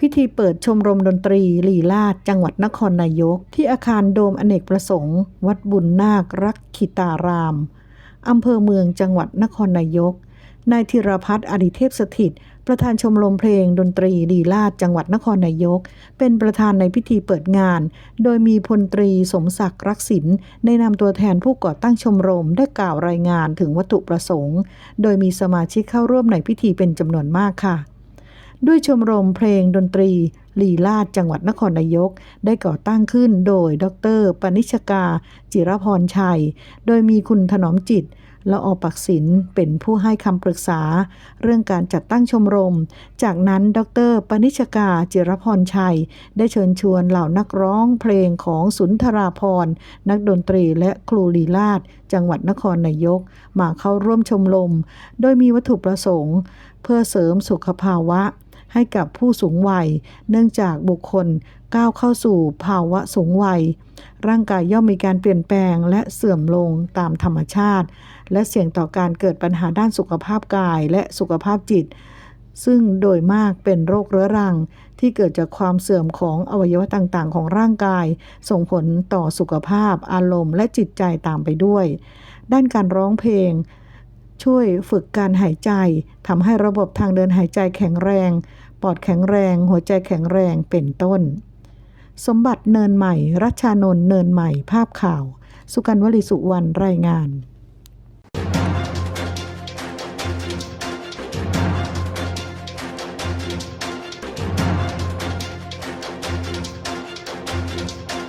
พิธีเปิดชมรมดนตรีลีลาดจังหวัดนครนายก ที่อาคารโดมอเนกประสงค์ วัดบุญนาครักขิตารามอำเภอเมืองจังหวัดนครนายกนายธีรพัฒน์อดิเทพสถิต ประธานชมรมเพลงดนตรีลีลาดจังหวัดนครนายก เป็นประธานในพิธีเปิดงาน โดยมีพลตรีสมศักดิ์รักษินในนามตัวแทนผู้ก่อตั้งชมรมได้กล่าวรายงานถึงวัตถุประสงค์ โดยมีสมาชิกเข้าร่วมในพิธีเป็นจำนวนมากค่ะ ด้วยชมรมเพลงดนตรี ลีลาดจังหวัดนครนายก ได้ก่อตั้งขึ้นโดย ดร ปนิชกา จิรพรชัย โดยมีคุณถนอมจิตและอปักศิลเป็นผู้ให้คำปรึกษา เรื่องการจัดตั้งชมรม จากนั้นดร ปนิชกาจิรพรชัย ได้เชิญชวนเหล่านักร้องเพลงของสุนทราพรนักดนตรีและครูลีลาดจังหวัดนครนายก มาเข้าร่วมชมรม โดยมีวัตถุประสงค์ เพื่อเสริมสุขภาวะ ให้กับผู้สูงวัย เนื่องจากบุคคลก้าวเข้าสู่ภาวะสูงวัย ร่างกายย่อมมีการเปลี่ยนแปลงและเสื่อมลงตามธรรมชาติ และเสี่ยงต่อการเกิดปัญหาด้านสุขภาพกายและสุขภาพจิต ซึ่งโดยมากเป็นโรคเรื้อรัง ที่เกิดจากความเสื่อมของอวัยวะต่างๆ ของร่างกาย ส่งผลต่อสุขภาพ อารมณ์ และจิตใจตามไปด้วย ด้านการร้องเพลง ช่วยฝึกการหายใจทำให้ระบบทางเดินหายใจแข็งแรง ปอดแข็งแรง หัวใจแข็งแรงเป็นต้น สมบัติเนินใหม่ รัชานนท์เนินใหม่ ภาพข่าว สุกันวลิสุวรรณรายงาน